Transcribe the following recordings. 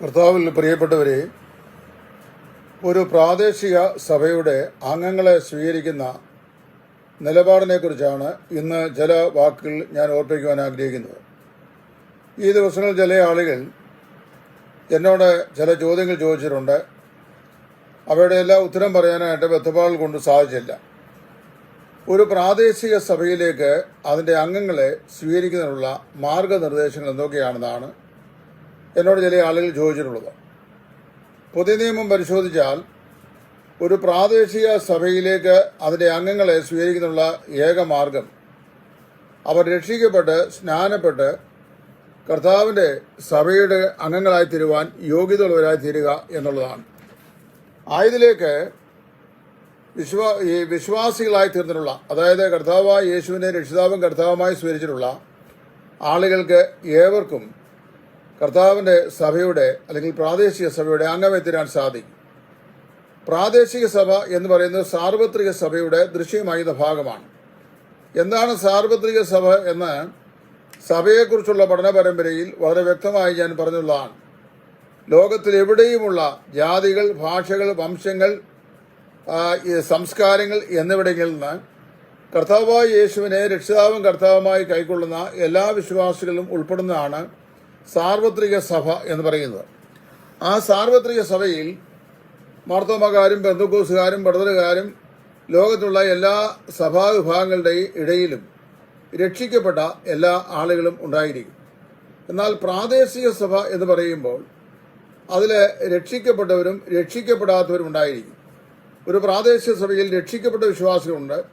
കർത്താവിൽ പ്രിയപ്പെട്ടവരെ ഒരു പ്രാദേശിക സഭയുടെ അംഗങ്ങളെ സ്വീകരിക്കുന്ന നിലപാടിനെക്കുറിച്ചാണ് ഇന്ന് ചില വാക്കുകൾ ഞാൻ ഓർപ്പിക്കുവാൻ ആഗ്രഹിക്കുന്നത്. ഈ ദിവസങ്ങളിൽ ചില ആളുകൾ എന്നോട് ചില ചോദ്യങ്ങൾ ചോദിച്ചിട്ടുണ്ട്. അവയുടെ എല്ലാ ഉത്തരം പറയാനായിട്ട് ബന്ധപ്പാൾ കൊണ്ട് സാധിച്ചില്ല. ഒരു പ്രാദേശിക സഭയിലേക്ക് അതിന്റെ അംഗങ്ങളെ സ്വീകരിക്കുന്നതിനുള്ള മാർഗനിർദ്ദേശങ്ങൾ എന്തൊക്കെയാണെന്നാണ് എന്നോട് ചില ആളുകൾ ചോദിച്ചിട്ടുള്ളത്. പുതിയ നിയമം പരിശോധിച്ചാൽ ഒരു പ്രാദേശിക സഭയിലേക്ക് അതിന്റെ അംഗങ്ങളെ സ്വീകരിക്കുന്നതിനുള്ള ഏക മാർഗം അവർ രക്ഷിക്കപ്പെട്ട് സ്നാനപ്പെട്ട് കർത്താവിന്റെ സഭയുടെ അംഗങ്ങളായി തീരുവാൻ യോഗ്യതയുള്ളവരായി തീരുക എന്നുള്ളതാണ്. ആയതിലേക്ക് വിശ്വാ ഈ വിശ്വാസികളായി തീർന്നിട്ടുള്ള അതായത് കർത്താവായ യേശുവിനെ രക്ഷിതാവും കർത്താവുമായി സ്വീകരിച്ചിട്ടുള്ള ആളുകൾക്ക് ഏവർക്കും കർത്താവിന്റെ സഭയുടെ അല്ലെങ്കിൽ പ്രാദേശിക സഭയുടെ അംഗമെത്തിരാൻ സാധിക്കും. പ്രാദേശിക സഭ എന്ന് പറയുന്നത് സാർവത്രിക സഭയുടെ ദൃശ്യമായുധ ഭാഗമാണ്. എന്താണ് സാർവത്രിക സഭ എന്ന് സഭയെക്കുറിച്ചുള്ള പഠന പരമ്പരയിൽ വളരെ വ്യക്തമായി ഞാൻ പറഞ്ഞുള്ളതാണ്. ലോകത്തിൽ എവിടെയുമുള്ള ജാതികൾ ഭാഷകൾ വംശങ്ങൾ സംസ്കാരങ്ങൾ എന്നിവിടങ്ങളിൽ നിന്ന് കർത്താവായ യേശുവിനെ രക്ഷിതാവും കർത്താവുമായി കൈക്കൊള്ളുന്ന എല്ലാ വിശ്വാസികളും ഉൾപ്പെടുന്നതാണ് സാർവത്രിക സഭ എന്ന് പറയുന്നത്. ആ സാർവത്രിക സഭയിൽ മാർത്തോമക്കാരും ബന്ധുക്കോസുകാരും പടതലുകാരും ലോകത്തുള്ള എല്ലാ സഭാ വിഭാഗങ്ങളുടെ ഇടയിലും രക്ഷിക്കപ്പെട്ട എല്ലാ ആളുകളും ഉണ്ടായിരിക്കും. എന്നാൽ പ്രാദേശിക സഭ എന്ന് പറയുമ്പോൾ അതിൽ രക്ഷിക്കപ്പെട്ടവരും രക്ഷിക്കപ്പെടാത്തവരും ഉണ്ടായിരിക്കും. ഒരു പ്രാദേശിക സഭയിൽ രക്ഷിക്കപ്പെട്ട വിശ്വാസികളുണ്ട്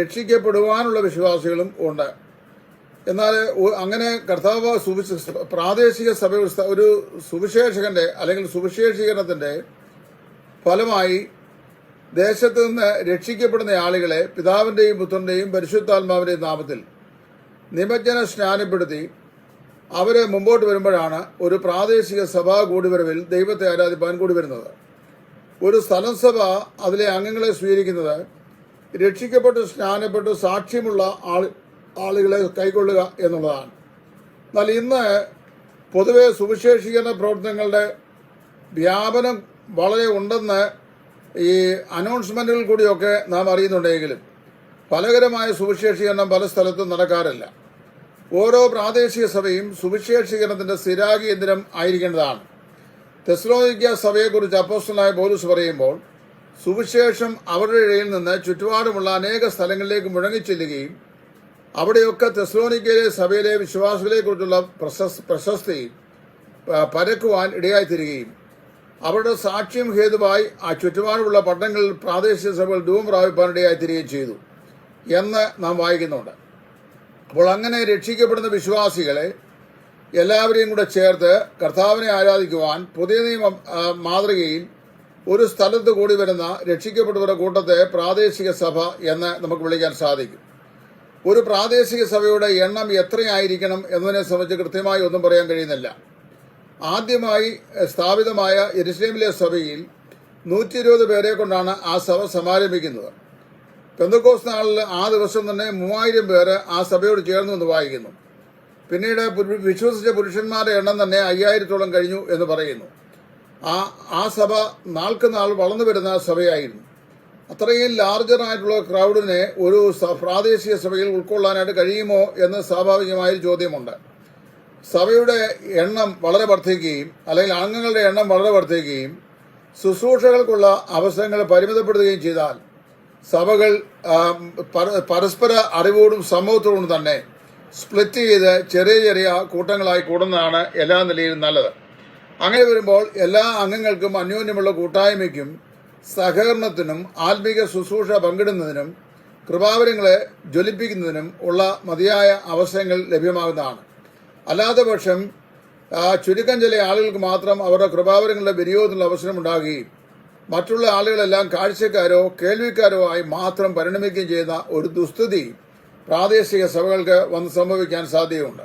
രക്ഷിക്കപ്പെടുവാനുള്ള വിശ്വാസികളും ഉണ്ട്. എന്നാൽ അങ്ങനെ കർത്താവ് പ്രാദേശിക സഭ ഒരു സുവിശേഷകന്റെ അല്ലെങ്കിൽ സുവിശേഷീകരണത്തിന്റെ ഫലമായി ദേശത്ത് നിന്ന് രക്ഷിക്കപ്പെടുന്ന ആളുകളെ പിതാവിന്റെയും പുത്രന്റെയും പരിശുദ്ധാത്മാവിന്റെയും നാമത്തിൽ നിമജ്ജന സ്നാനപ്പെടുത്തി അവരെ മുമ്പോട്ട് വരുമ്പോഴാണ് ഒരു പ്രാദേശിക സഭാ കൂടിവരവിൽ ദൈവത്തെ ആരാധിപ്പാൻ കൂടി വരുന്നത്. ഒരു സ്ഥലം സഭ അതിലെ അംഗങ്ങളെ സ്വീകരിക്കുന്നത് രക്ഷിക്കപ്പെട്ട് സ്നാനപ്പെട്ട് സാക്ഷ്യമുള്ള ആൾ ആളുകളെ കൈക്കൊള്ളുക എന്നുള്ളതാണ്. എന്നാൽ ഇന്ന് പൊതുവെ സുവിശേഷീകരണ പ്രവർത്തനങ്ങളുടെ വ്യാപനം വളരെ ഉണ്ടെന്ന് ഈ അനൗൺസ്മെന്റുകൾ കൂടിയൊക്കെ നാം അറിയുന്നുണ്ടെങ്കിലും ഫലകരമായ സുവിശേഷീകരണം പല സ്ഥലത്തും നടക്കാറില്ല. ഓരോ പ്രാദേശിക സഭയും സുവിശേഷീകരണത്തിന്റെ സ്ഥിരാകേന്ദ്രം ആയിരിക്കേണ്ടതാണ്. തെസ്ലോനിക്ക സഭയെക്കുറിച്ച് അപ്പോസ്റ്റലായ പോലീസ് പറയുമ്പോൾ സുവിശേഷം അവരുടെ ഇടയിൽ നിന്ന് ചുറ്റുപാടുമുള്ള അനേക സ്ഥലങ്ങളിലേക്ക് മുഴങ്ങിച്ചെല്ലുകയും അവിടെയൊക്കെ തെസ്ലോണിക്കയിലെ സഭയിലെ വിശ്വാസികളെക്കുറിച്ചുള്ള കുറിച്ചുള്ള പ്രശസ്തി പരക്കുവാൻ ഇടയായി ഇടയായിത്തീരുകയും അവരുടെ സാക്ഷ്യം ഹേതുവായി ആ ചുറ്റുപാടുമുള്ള പട്ടണങ്ങളിൽ പ്രാദേശിക സഭകൾ ധൂം പ്രാപിപ്പാൻ ഇടയായിത്തീരുകയും ചെയ്തു എന്ന് നാം വായിക്കുന്നുണ്ട്. അപ്പോൾ അങ്ങനെ രക്ഷിക്കപ്പെടുന്ന വിശ്വാസികളെ എല്ലാവരെയും കൂടെ ചേർത്ത് കർത്താവിനെ ആരാധിക്കുവാൻ പുതിയ നിയമ മാതൃകയിൽ ഒരു സ്ഥലത്ത് കൂടി വരുന്ന രക്ഷിക്കപ്പെട്ടവരുടെ കൂട്ടത്തെ പ്രാദേശിക സഭ എന്ന് നമുക്ക് വിളിക്കാൻ സാധിക്കും. ഒരു പ്രാദേശിക സഭയുടെ എണ്ണം എത്രയായിരിക്കണം എന്നതിനെ സംബന്ധിച്ച് കൃത്യമായി ഒന്നും പറയാൻ കഴിയുന്നില്ല. ആദ്യമായി സ്ഥാപിതമായ എരുസ്ലേമിലെ സഭയിൽ നൂറ്റി ഇരുപത് പേരെ കൊണ്ടാണ് ആ സഭ സമാരംഭിക്കുന്നത്. പെന്തക്കോസ് നാളിൽ ആ ദിവസം തന്നെ മൂവായിരം പേര് ആ സഭയോട് ചേർന്നു എന്ന് വായിക്കുന്നു. പിന്നീട് വിശ്വസിച്ച പുരുഷന്മാരുടെ എണ്ണം തന്നെ അയ്യായിരത്തോളം കഴിഞ്ഞു എന്ന് പറയുന്നു. ആ ആ സഭ നാൾക്ക് നാൾ വളർന്നു വരുന്ന സഭയായിരുന്നു. അത്രയും ലാർജർ ആയിട്ടുള്ള ക്രൗഡിനെ ഒരു പ്രാദേശിക സഭയിൽ ഉൾക്കൊള്ളാനായിട്ട് കഴിയുമോ എന്ന് സ്വാഭാവികമായ ഒരു ചോദ്യമുണ്ട്. സഭയുടെ എണ്ണം വളരെ വർദ്ധിക്കുകയും അല്ലെങ്കിൽ അംഗങ്ങളുടെ എണ്ണം വളരെ വർദ്ധിക്കുകയും ശുശ്രൂഷകൾക്കുള്ള അവസരങ്ങൾ പരിമിതപ്പെടുത്തുകയും ചെയ്താൽ സഭകൾ പരസ്പര അറിവോടും സമൂഹത്തോടും തന്നെ സ്പ്ലിറ്റ് ചെയ്ത് ചെറിയ ചെറിയ കൂട്ടങ്ങളായി കൂടുന്നതാണ് എല്ലാ നിലയിലും നല്ലത്. അങ്ങനെ വരുമ്പോൾ എല്ലാ അംഗങ്ങൾക്കും അന്യോന്യമുള്ള കൂട്ടായ്മയ്ക്കും സഹകരണത്തിനും ആത്മീക ശുശ്രൂഷ പങ്കിടുന്നതിനും കൃപാവരങ്ങളെ ജ്വലിപ്പിക്കുന്നതിനും ഉള്ള മതിയായ അവസരങ്ങൾ ലഭ്യമാകുന്നതാണ്. അല്ലാത്ത പക്ഷം ചുരുക്കം ചില ആളുകൾക്ക് മാത്രം അവരുടെ കൃപാവരങ്ങളുടെ വിനിയോഗത്തിനുള്ള അവസരം ഉണ്ടാകുകയും മറ്റുള്ള ആളുകളെല്ലാം കാഴ്ചക്കാരോ കേൾവിക്കാരോ ആയി മാത്രം പരിണമിക്കുകയും ചെയ്യുന്ന ഒരു ദുസ്ഥിതി പ്രാദേശിക സഭകൾക്ക് വന്ന് സംഭവിക്കാൻ സാധ്യതയുണ്ട്.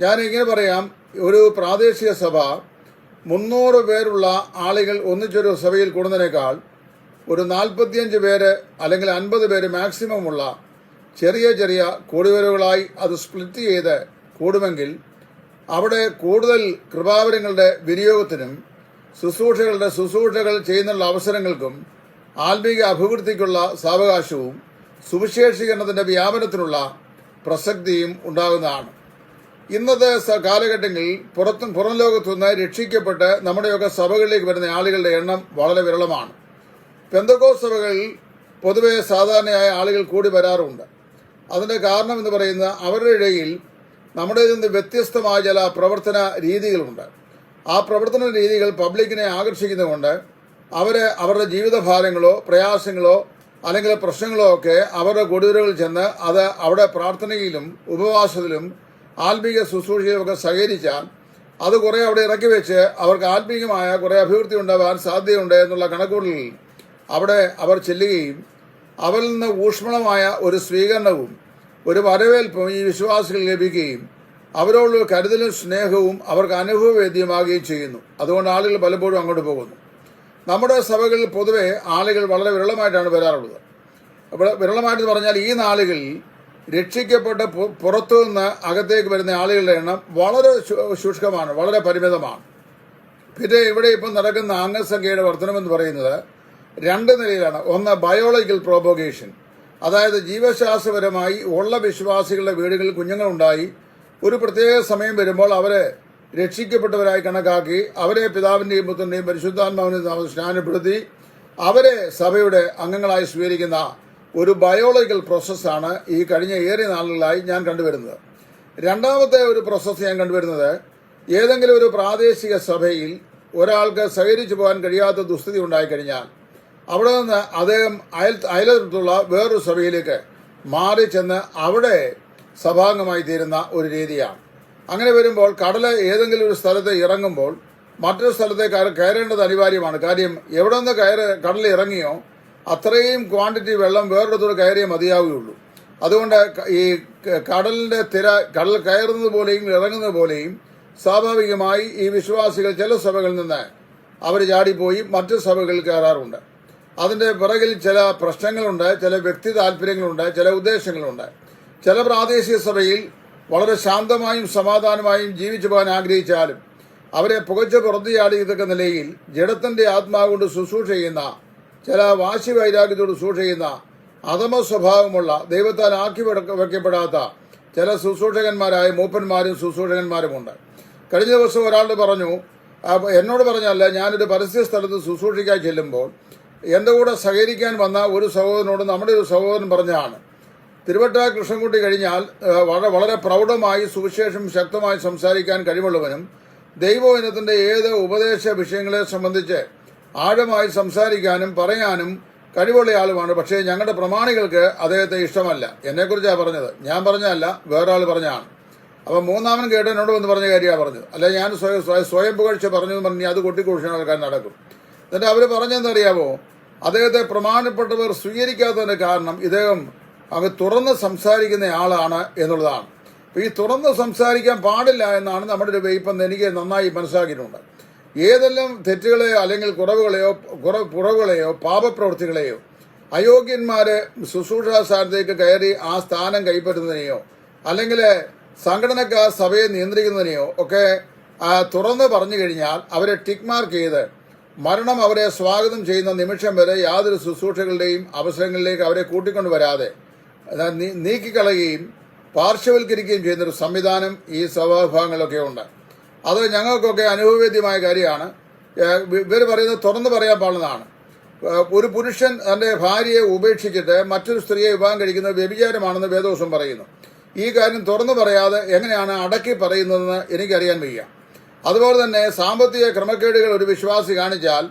ഞാൻ ഇങ്ങനെ പറയാം ഒരു പ്രാദേശിക സഭ മുന്നൂറ് പേരുള്ള ആളുകൾ ഒന്നിച്ചൊരു സഭയിൽ കൂടുന്നതിനേക്കാൾ ഒരു നാൽപ്പത്തിയഞ്ച് പേര് അല്ലെങ്കിൽ അൻപത് പേര് മാക്സിമം ഉള്ള ചെറിയ ചെറിയ കൂടിവരവുകളായി അത് സ്പ്ലിറ്റ് ചെയ്ത് കൂടുമെങ്കിൽ അവിടെ കൂടുതൽ കൃപാവരങ്ങളുടെ വിനിയോഗത്തിനും ശുശ്രൂഷകളുടെ ശുശ്രൂഷകൾ ചെയ്യുന്നുള്ള അവസരങ്ങൾക്കും ആത്മീക അഭിവൃദ്ധിക്കുള്ള സാവകാശവും സുവിശേഷീകരണത്തിന്റെ വ്യാപനത്തിനുള്ള പ്രസക്തിയും ഉണ്ടാകുന്നതാണ്. ഇന്നത്തെ കാലഘട്ടങ്ങളിൽ പുറത്തും പുറം ലോകത്തുനിന്ന് രക്ഷിക്കപ്പെട്ട് നമ്മുടെയൊക്കെ സഭകളിലേക്ക് വരുന്ന ആളുകളുടെ എണ്ണം വളരെ വിരളമാണ്. പെന്തകോ സഭകളിൽ പൊതുവെ സാധാരണയായ ആളുകൾ കൂടി വരാറുണ്ട്. അതിന്റെ കാരണം എന്ന് പറയുന്നത് അവരുടെ ഇടയിൽ നമ്മുടെ നിന്ന് വ്യത്യസ്തമായ ചില പ്രവർത്തന രീതികളുണ്ട്. ആ പ്രവർത്തന രീതികൾ പബ്ലിക്കിനെ ആകർഷിക്കുന്നതുകൊണ്ട് അവരെ അവരുടെ ജീവിതഭാരങ്ങളോ പ്രയാസങ്ങളോ അല്ലെങ്കിൽ പ്രശ്നങ്ങളോ ഒക്കെ അവരുടെ കൊടിവരകളിൽ ചെന്ന് അത് അവിടെ പ്രാർത്ഥനയിലും ഉപവാസത്തിലും ആത്മീക ശുശ്രൂഷയൊക്കെ സഹകരിച്ചാൽ അത് കുറെ അവിടെ ഇറക്കി വെച്ച് അവർക്ക് ആത്മീയമായ കുറെ അഭിവൃദ്ധി ഉണ്ടാവാൻ സാധ്യതയുണ്ട് എന്നുള്ള കണക്കുകളിൽ അവിടെ അവർ ചെല്ലുകയും അവരിൽ നിന്ന് ഊഷ്മളമായ ഒരു സ്വീകരണവും ഒരു വരവേൽപ്പും ഈ വിശ്വാസികൾ ലഭിക്കുകയും അവരോടുള്ള കരുതലും സ്നേഹവും അവർക്ക് അനുഭവവേദ്യമാകുകയും ചെയ്യുന്നു. അതുകൊണ്ട് ആളുകൾ പലപ്പോഴും അങ്ങോട്ട് പോകുന്നു. നമ്മുടെ സഭകളിൽ പൊതുവെ ആളുകൾ വളരെ വിരളമായിട്ടാണ് വരാറുള്ളത്. അപ്പോൾ വിരളമായിട്ട് പറഞ്ഞാൽ ഈ നാളുകളിൽ രക്ഷിക്കപ്പെട്ട് പുറത്തു നിന്ന് അകത്തേക്ക് വരുന്ന ആളുകളുടെ എണ്ണം വളരെ ശുഷ്കമാണ് വളരെ പരിമിതമാണ്. പിന്നെ ഇവിടെ ഇപ്പം നടക്കുന്ന അംഗസംഖ്യയുടെ വർധനമെന്ന് പറയുന്നത് രണ്ട് നിലയിലാണ്. ഒന്ന് ബയോളജിക്കൽ പ്രോബോഗേഷൻ അതായത് ജീവശാസ്ത്രപരമായി ഉള്ള വിശ്വാസികളുടെ വീടുകളിൽ കുഞ്ഞുങ്ങളുണ്ടായി ഒരു പ്രത്യേക സമയം വരുമ്പോൾ അവരെ രക്ഷിക്കപ്പെട്ടവരായി കണക്കാക്കി അവരെ പിതാവിന്റെയും പുത്രന്റെയും പരിശുദ്ധാത്മാവിനെയും സ്നാനപ്പെടുത്തി അവരെ സഭയുടെ അംഗങ്ങളായി സ്വീകരിക്കുന്ന ഒരു ബയോളജിക്കൽ പ്രോസസ്സാണ് ഈ കഴിഞ്ഞ ഏറെ നാളുകളായി ഞാൻ കണ്ടുവരുന്നത്. രണ്ടാമത്തെ ഒരു പ്രോസസ്സ് ഞാൻ കണ്ടുവരുന്നത് ഏതെങ്കിലും ഒരു പ്രാദേശിക സഭയിൽ ഒരാൾക്ക് സഹകരിച്ചു പോകാൻ കഴിയാത്ത ദുസ്ഥിതി ഉണ്ടായിക്കഴിഞ്ഞാൽ അവിടെ നിന്ന് അദ്ദേഹം അയൽ അയലത്തുള്ള വേറൊരു സഭയിലേക്ക് മാറി ചെന്ന് അവിടെ സഭാംഗമായി തീരുന്ന ഒരു രീതിയാണ്. അങ്ങനെ വരുമ്പോൾ കടല ഏതെങ്കിലും ഒരു സ്ഥലത്ത് ഇറങ്ങുമ്പോൾ മറ്റൊരു സ്ഥലത്തേക്ക് അയാൾ കയറേണ്ടത് അനിവാര്യമാണ്. കാര്യം എവിടെ നിന്ന് കയറി കടലിൽ ഇറങ്ങിയോ അത്രയും ക്വാണ്ടിറ്റി വെള്ളം വേറൊരിടത്തൂടെ കയറിയേ മതിയാവുകയുള്ളൂ. അതുകൊണ്ട് ഈ കടലിന്റെ തിര കടൽ കയറുന്നത് പോലെയും ഇറങ്ങുന്നത് പോലെയും സ്വാഭാവികമായി ഈ വിശ്വാസികൾ ചില സഭകളിൽ നിന്ന് അവർ ചാടിപ്പോയി മറ്റു സഭകളിൽ കയറാറുണ്ട്. അതിന്റെ പിറകിൽ ചില പ്രശ്നങ്ങളുണ്ട് ചില വ്യക്തി താല്പര്യങ്ങളുണ്ട് ചില ഉദ്ദേശങ്ങളുണ്ട്. ചില പ്രാദേശിക സഭയിൽ വളരെ ശാന്തമായും സമാധാനമായും ജീവിച്ചു പോകാൻ ആഗ്രഹിച്ചാലും അവരെ പുകച്ച് പുറത്തു ചാടിയതൊക്കെ നിലയിൽ ജഡത്തിന്റെ ആത്മാവ് കൊണ്ട് ശുശ്രൂഷ ചെയ്യുന്ന ചില വാശി വൈരാഗ്യത്തോട് സൂക്ഷിക്കുന്ന അധമ സ്വഭാവമുള്ള ദൈവത്താൽ ആക്കി വെക്ക- വെക്കപ്പെടാത്ത ചില ശുശ്രൂഷകന്മാരായ മൂപ്പന്മാരും ശുശ്രൂഷകന്മാരുമുണ്ട്. കഴിഞ്ഞ ദിവസം ഒരാൾ പറഞ്ഞു എന്നോട് പറഞ്ഞല്ല ഞാനൊരു പരസ്യ സ്ഥലത്ത് ശുശ്രൂഷിക്കാൻ ചെല്ലുമ്പോൾ എന്റെ കൂടെ സഹകരിക്കാൻ വന്ന ഒരു സഹോദരനോട് നമ്മുടെ ഒരു സഹോദരൻ പറഞ്ഞതാണ്. തിരുവട്ട കൃഷ്ണൻകുട്ടി കഴിഞ്ഞാൽ വളരെ പ്രൗഢമായി സുവിശേഷം ശക്തമായി സംസാരിക്കാൻ കഴിവുള്ളവനും ദൈവവചനത്തിന്റെ ഏത് ഉപദേശ വിഷയങ്ങളെ സംബന്ധിച്ച് ആഴമായി സംസാരിക്കാനും പറയാനും കഴിവുള്ള ആളുമാണ് പക്ഷേ ഞങ്ങളുടെ പ്രമാണികൾക്ക് അദ്ദേഹത്തെ ഇഷ്ടമല്ല. എന്നെക്കുറിച്ചാണ് പറഞ്ഞത്? ഞാൻ പറഞ്ഞതല്ല വേറൊരാൾ പറഞ്ഞാണ് അപ്പൊ മൂന്നാമൻ കേട്ടവനോട് വന്ന് പറഞ്ഞ കാര്യമാണ് പറഞ്ഞത്. അല്ല ഞാൻ സ്വയം സ്വയം- പുകഴ്ച പറഞ്ഞു എന്ന് പറഞ്ഞ് അത് കൊട്ടിക്കുഴിച്ചാൽ ആൾക്കാർ നടക്കും. എന്നിട്ട് അവർ പറഞ്ഞെന്നറിയാമോ അദ്ദേഹത്തെ പ്രമാണപ്പെട്ടവർ സ്വീകരിക്കാത്തതിന്റെ കാരണം ഇദ്ദേഹം അങ്ങ് തുറന്ന് സംസാരിക്കുന്ന ആളാണ് എന്നുള്ളതാണ്. ഈ തുറന്ന് സംസാരിക്കാൻ പാടില്ല എന്നാണ് നമ്മുടെ ഒരു വെയ്പ്പെന്ന് എനിക്ക് നന്നായി മനസ്സിലാക്കിയിട്ടുണ്ട്. ഏതെല്ലാം തെറ്റുകളെയോ അല്ലെങ്കിൽ കുറവുകളെയോ കുറവ് കുറവുകളെയോ പാപപ്രവൃത്തികളെയോ അയോഗ്യന്മാരെ ശുശ്രൂഷാ സ്ഥാനത്തേക്ക് കയറി ആ സ്ഥാനം കൈപ്പറ്റുന്നതിനെയോ അല്ലെങ്കിൽ സംഘടനക്കാർ സഭയെ നിയന്ത്രിക്കുന്നതിനെയോ ഒക്കെ തുറന്ന് പറഞ്ഞു കഴിഞ്ഞാൽ അവരെ ടിക്ക് മാർക്ക് ചെയ്ത് മരണം അവരെ സ്വാഗതം ചെയ്യുന്ന നിമിഷം വരെ യാതൊരു ശുശ്രൂഷകളുടെയും അവസരങ്ങളിലേക്ക് അവരെ കൂട്ടിക്കൊണ്ടുവരാതെ നീക്കിക്കളയുകയും പാർശ്വവൽക്കരിക്കുകയും ചെയ്യുന്നൊരു സംവിധാനം ഈ സഭാവിഭാഗങ്ങളിലൊക്കെ ഉണ്ട്. അത് ഞങ്ങൾക്കൊക്കെ അനുഭവവേദ്യമായ കാര്യമാണ്. ഇവർ പറയുന്നത് തുറന്നു പറയാൻ പാടുന്നതാണ് ഒരു പുരുഷൻ തന്റെ ഭാര്യയെ ഉപേക്ഷിച്ചിട്ട് മറ്റൊരു സ്ത്രീയെ വിവാഹം കഴിക്കുന്നത് വ്യഭിചാരമാണെന്ന് വേദോസം പറയുന്നു. ഈ കാര്യം തുറന്നു പറയാതെ എങ്ങനെയാണ് അടക്കി പറയുന്നതെന്ന് എനിക്കറിയാൻ വയ്യ. അതുപോലെ തന്നെ സാമ്പത്തിക ക്രമക്കേടുകൾ ഒരു വിശ്വാസി കാണിച്ചാൽ